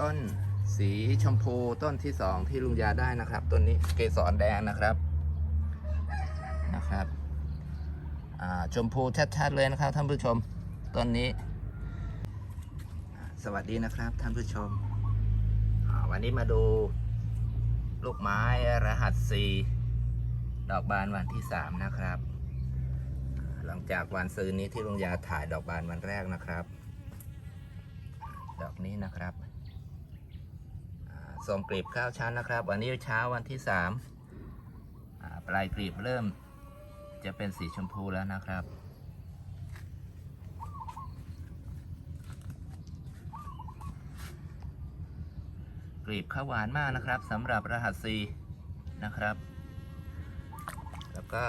ต้นสีชมพูต้นที่สองที่ลุงยาได้นะครับ ต้นนี้เกสรแดงนะครับนะครับชมพูชัดๆเลยนะครับท่านผู้ชมต้นนี้ สวัสดีนะครับท่านผู้ชม วันนี้มาดูลูกไม้รหัส C ดอกบานวันที่ 3 นะครับ หลังจากวันซื้อนี้ที่ลุงยาถ่ายดอกบานวันแรกนะครับ ดอกนี้นะครับ ส่งกลีบข้าวชั้นนะครับ วันนี้เช้าวันที่3ปลายกลีบเริ่มจะเป็นสีชมพูแล้วนะครับ กลีบข้าวหวานมากนะครับสำหรับรหัส C นะครับ แล้วก็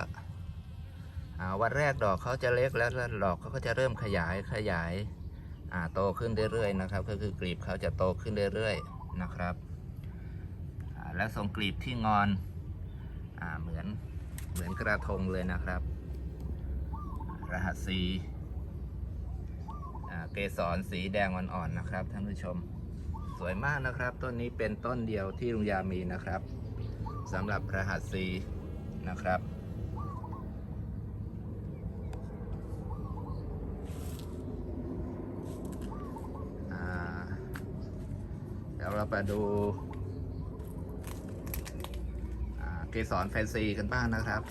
วันแรกดอกเขาจะเล็กแล้วแล้วดอกเขาก็จะเริ่มขยายขยายโตขึ้นเรื่อยๆนะครับ ก็คือกลีบเขาจะโตขึ้นเรื่อยๆนะครับ และทรงกลีบที่งอนอเหมือนเหมือนกระทงเลยนะครับ รหัส C อ่าเกสรสีแดงอ่อนๆนะครับท่านผู้ชมสวยมากนะครับ ต้นนี้เป็นต้นเดียวที่ลุงยามีนะครับสำหรับรหัส C นะครับเดี๋ยวเราไปดูอ่า เกสรแฟนซีกันบ้างนะครับ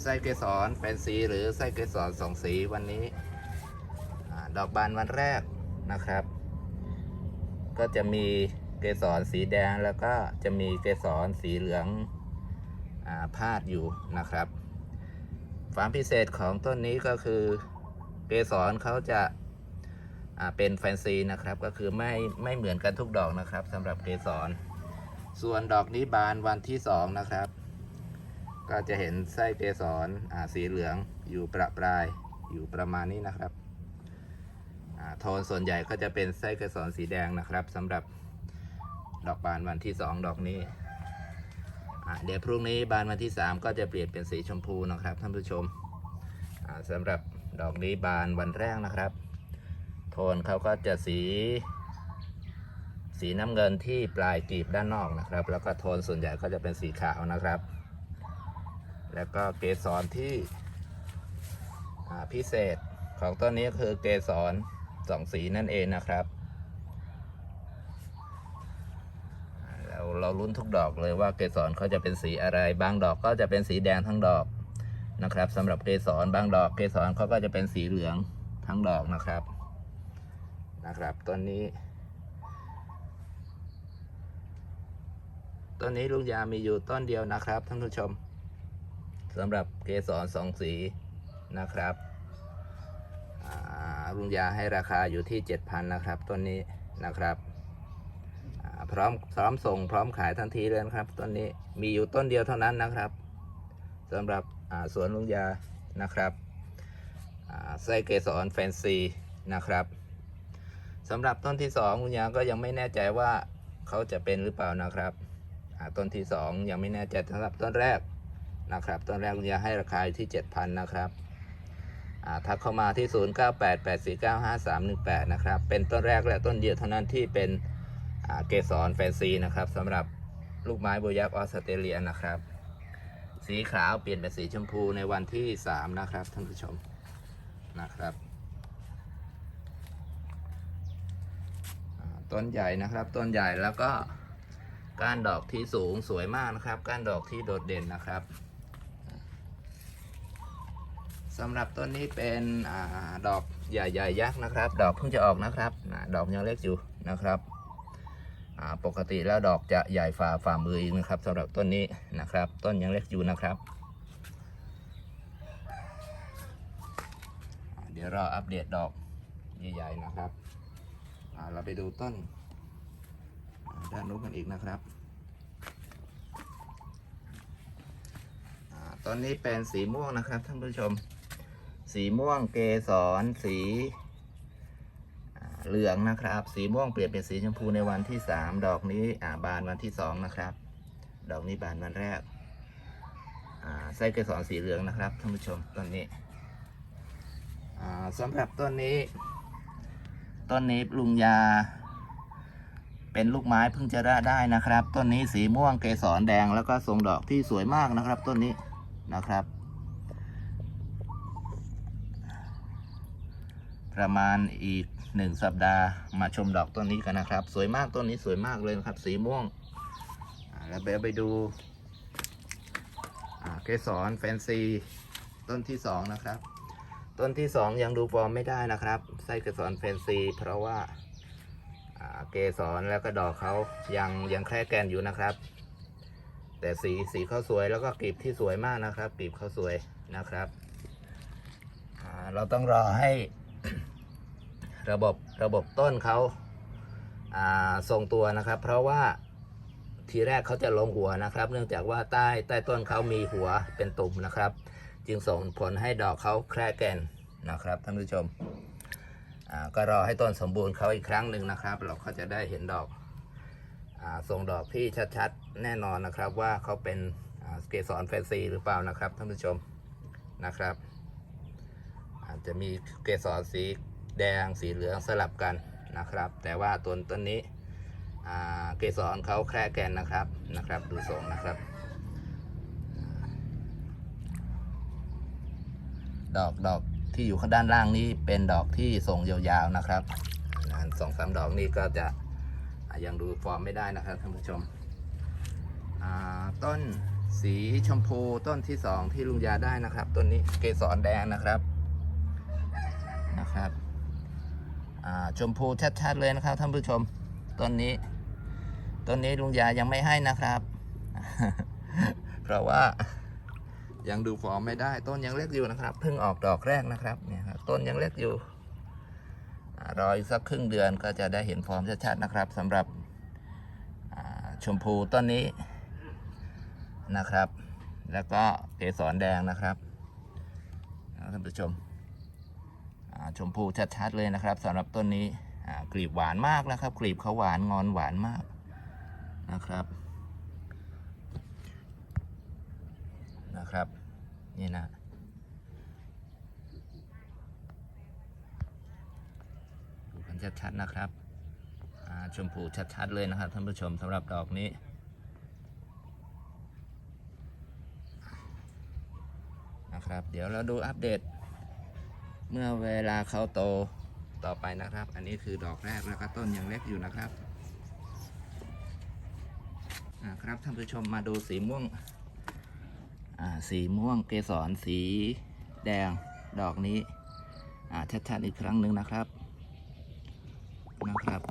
ไส้เกสรแฟนซีหรือไส้เกสรสองสีวันนี้ดอกบานวันแรกนะครับ ก็จะมีเกสรสีแดงแล้วก็จะมีเกสรสีเหลืองอาพาดอยู่นะครับความพิเศษของต้นนี้ก็คือเกสรเขาจะาเป็นแฟนซีนะครับ ก็คือไม่ไม่เหมือนกันทุกดอกนะครับสำหรับเกสร ส่วนดอกนี้บานวันที่สองนะครับ ก็จะเห็นไส้เกสรอ่าสีเหลืองอยู่ประปรายอยู่ประมาณนี้นะครับอ่าโทนส่วนใหญ่ก็จะเป็นไส้เกสรสีแดงนะครับสำหรับดอกบานวันที่2ดอกนี้อ่าเดี๋ยวพรุ่งนี้บานวันที่3ก็จะเปลี่ยนเป็นสีชมพูนะครับท่านผู้ชมอ่าสำหรับดอกนี้บานวันแรกนะครับ โทนเขาก็จะสี สีน้ำเงินที่ปลายกลีบด้านนอกนะครับ แล้วก็โทนส่วนใหญ่ก็จะเป็นสีขาวนะครับ แล้วก็เกสรที่พิเศษของต้นนี้คือเกสรสองสีนั่นเองนะครับเราเราลุ้นทุกดอกเลยว่าเกสรเขาจะเป็นสีอะไร บางดอกก็จะเป็นสีแดงทั้งดอกนะครับสำหรับเกสรบางดอกเกสรเขาก็จะเป็นสีเหลืองทั้งดอกนะครับนะครับต้นนี้ ต้นนี้ลุงยามีอยู่ต้นเดียวนะครับท่านผู้ชมสำหรับเกสรสองสีนะครับลุงยาให้ราคาอยู่ที่ 7,000นะครับต้นนี้นะครับพร้อมพร้อมส่งพร้อมขายทันทีเลยนะครับต้นนี้มีอยู่ต้นเดียวเท่านั้นนะครับสำหรับสวนลุงยานะครับไส้เกสรแฟนซีนะครับสำหรับต้นที่สองลุงยาก็ยังไม่แน่ใจว่าเขาจะเป็นหรือเปล่านะครับ ต้นที่สองยังไม่แน่ใจสำหรับต้นแรกนะครับ ต้นแรกลุงยาให้ราคาที่ 7,000 นะครับทักเข้ามาที่ 0988495318 นะครับ เป็นต้นแรกและต้นเดียวเท่านั้นที่เป็นเกสรแฟนซีนะครับสำหรับลูกไม้โบยักษ์ออสเตรเลียนะครับ สีขาวเปลี่ยนเป็นสีชมพูในวันที่ 3 นะครับท่านผู้ชมนะครับต้นใหญ่นะครับ ต้นใหญ่แล้วก็ ก้านดอกที่สูงสวยมากนะครับ ก้านดอกที่โดดเด่นนะครับสำหรับต้นนี้เป็นอดอกใหญ่ๆยักษ์นะครับ ดอกเพิ่งจะออกนะครับดอกยังเล็กอยู่นะครับปกติแล้วดอกจะใหญ่ฝ่าฝ่ามืออีกนะครับสำหรับต้นนี้นะครับ ต้นยังเล็กอยู่นะครับ เดี๋ยวเราอัปเดตดอกใหญ่ๆนะครับเราไปดูต้น ด้านนู้นกันอีกนะครับอต้นนี้เป็นสีม่วงนะครับท่านผู้ชม สีม่วงเกสรสีเหลืองนะครับ สีม่วงเปลี่ยนเป็นสีชมพูในวันที่สามดอกนี้าบานวันที่สองนะครับ ดอกนี้บานวันแรกไส้เกสรสีเหลืองนะครับท่านผู้ชมต้นนี้อ่าสำหรับต้นนี้ ต้นนี้ลุงยา เป็นลูกไม้เพิ่งจะได้ได้นะครับ ต้นนี้สีม่วงเกสรแดงแล้วก็ทรงดอกที่สวยมากนะครับ ต้นนี้นะครับ ประมาณอีกหนึ่งสัปดาห์มาชมดอกต้นนี้กันนะครับ สวยมากต้นนี้สวยมากเลยนะครับ สีม่วงแล้วไปไปดูเกสรแฟนซีต้นที่สองนะครับ ต้นที่สองยังดูฟอร์มไม่ได้นะครับไส้เกสรแฟนซี เพราะว่า เกสรแล้วก็ดอกเขายังยังแค่แกนอยู่นะครับ แต่สีสีเขาสวยแล้วก็กลีบที่สวยมากนะครับกลีบเขาสวยนะครับเราต้องรอให้ระบบระบบต้นเขาอ่าทรงตัวนะครับ เพราะว่าทีแรกเขาจะลงหัวนะครับ เนื่องจากว่าใต้ใต้ต้นเขามีหัวเป็นตุ่มนะครับ จึงส่งผลให้ดอกเขาแคร่แกนนะครับท่านผู้ชม ก็รอให้ต้นสมบูรณ์เขาอีกครั้งหนึ่งนะครับ เราก็จะได้เห็นดอกอทรงดอกที่ชัดๆ แน่นอนนะครับว่าเขาเป็นเกสรแฟนซีหรือเปล่านะครับท่านผู้ชมนะครับอาจจะมีเกสรสีแดงสีเหลืองสลับกันนะครับ แต่ว่าต้นต้นนี้เกสรเขาแคร่แกนนะครับนะครับ ดูทรงนะครับ ดอกดอก ที่อยู่ข้างด้านล่างนี้เป็นดอกที่ส่งยาวๆนะครับสองสามดอกนี้ก็จะยังดูฟอร์มไม่ได้นะครับท่านผู้ชม ต้นสีชมพูต้นที่สองที่ลุงยาได้นะครับ ต้นนี้เกสรแดงนะครับนะครับชมพูชัดๆเลยนะครับท่านผู้ชมต้นนี้ต้นนี้ลุงยายังไม่ให้นะครับ เพราะว่า ยังดูฟอร์มไม่ได้ ต้นยังเล็กอยู่นะครับ เพิ่งออกดอกแรกนะครับเนี่ยครับต้นยังเล็กอยู่รออีกสักครึ่งเดือนก็จะได้เห็นฟอร์มชัดๆนะครับสำหรับชมพูต้นนี้นะครับ แล้วก็เกสรแดงนะครับท่านผู้ชมชมพูชัดๆเลยนะครับสำหรับต้นนี้กลีบหวานมากนะครับ กลีบเขาหวานงอนหวานมากนะครับ นะครับ นี่นะ ดูกันชัดๆนะครับชมพูชัดๆเลยนะครับท่านผู้ชมสำหรับดอกนี้นะครับ เดี๋ยวเราดูอัปเดต เมื่อเวลาเขาโตต่อไปนะครับ อันนี้คือดอกแรกแล้วก็ต้นยังเล็กอยู่นะครับครับท่านผู้ชมมาดูสีม่วง สีม่วงเกสรสีแดงดอกนี้ชัดๆอีกครั้งหนึ่งนะครับนะครับ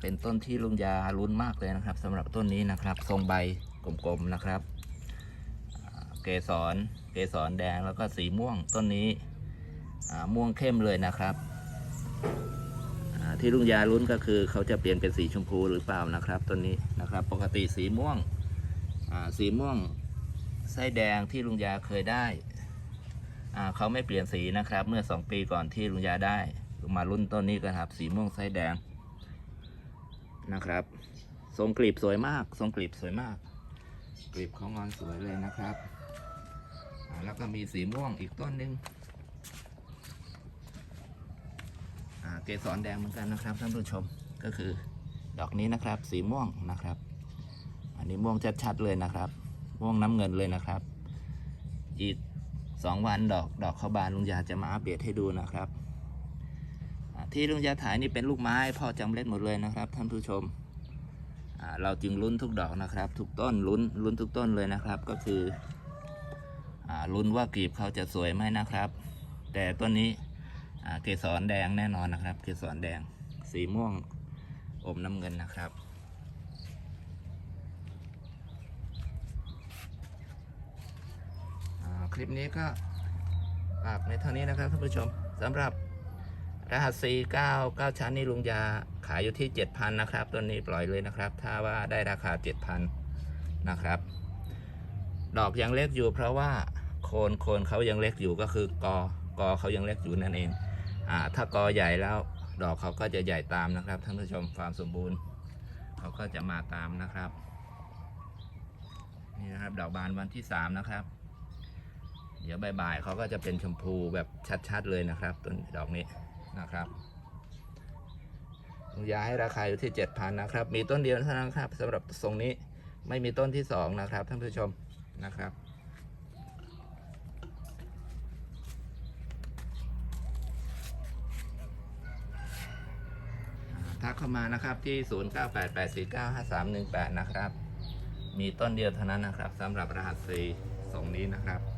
เป็นต้นที่ลุงยาลุ้นมากเลยนะครับสำหรับต้นนี้นะครับทรงใบกลมๆนะครับ เกสรเกสรแดงแล้วก็สีม่วงต้นนี้ม่วงเข้มเลยนะครับที่ลุงยาลุ้นก็คือเขาจะเปลี่ยนเป็นสีชมพูหรือเปล่านะครับต้นนี้นะครับ ปกติสีม่วง สีม่วงไส้แดงที่ลุงยาเคยได้ เขาไม่เปลี่ยนสีนะครับ เมื่อสองปีก่อนที่ลุงยาได้มารุ่นต้นนี้ก็ครับ สีม่วงไส้แดงนะครับ ทรงกลีบสวยมาก ทรงกลีบสวยมาก กลีบเขางอนสวยเลยนะครับ แล้วก็มีสีม่วงอีกต้นหนึ่งเกสรแดงเหมือนกันนะครับท่านผู้ชมก็คือดอกนี้นะครับ สีม่วงนะครับ อันนี้ม่วงชัดๆเลยนะครับม่วงน้ำเงินเลยนะครับ อีกสองวันดอกดอกข้าวบานลุงยาจะมาอัปเดตให้ดูนะครับที่ลุงยาถ่ายนี่เป็นลูกไม้พ่อจำเล็ดหมดเลยนะครับท่านผู้ชม เราจึงลุ้นทุกดอกนะครับ ทุกต้นลุ้นลุ้นทุกต้นเลยนะครับ ก็คืออลุ้นว่ากลีบเขาจะสวยไหมนะครับ แต่ต้นนี้เกสรแดงแน่นอนนะครับ เกสรแดงสีม่วงอมน้ำเงินนะครับ อ่า คลิปนี้ก็ฝากในเท่านี้นะครับท่านผู้ชมสำหรับรหัส C9 9 ชั้นนี่ลุงยาขายอยู่ที่ 7,000 นะครับ ตัวนี้ปล่อยเลยนะครับ ถ้าว่าได้ราคา 7,000 นะครับ ดอกยังเล็กอยู่เพราะว่าโคนโคนเขายังเล็กอยู่ก็คือกอกอเขายังเล็กอยู่นั่นเองอ่าถ้ากอใหญ่แล้วดอกเขาก็จะใหญ่ตามนะครับท่านผู้ชมความสมบูรณ์เขาก็จะมาตามนะครับนี่นะครับดอกบานวันที่ 3 นะครับ เดี๋ยวบ่ายๆเขาก็จะเป็นชมพูแบบชัดๆเลยนะครับต้นดอกนี้นะครับย้าให้ราคาอยู่ที่ 7,000นะครับ มีต้นเดียวเท่านั้นครับสำหรับทรงนี้ไม่มีต้นที่สองนะครับท่านผู้ชมนะครับ ทักเข้ามานะครับที่ 0988495318 นะครับ มีต้นเดียวเท่านั้นนะครับสำหรับรหัส C ส่งนี้นะครับ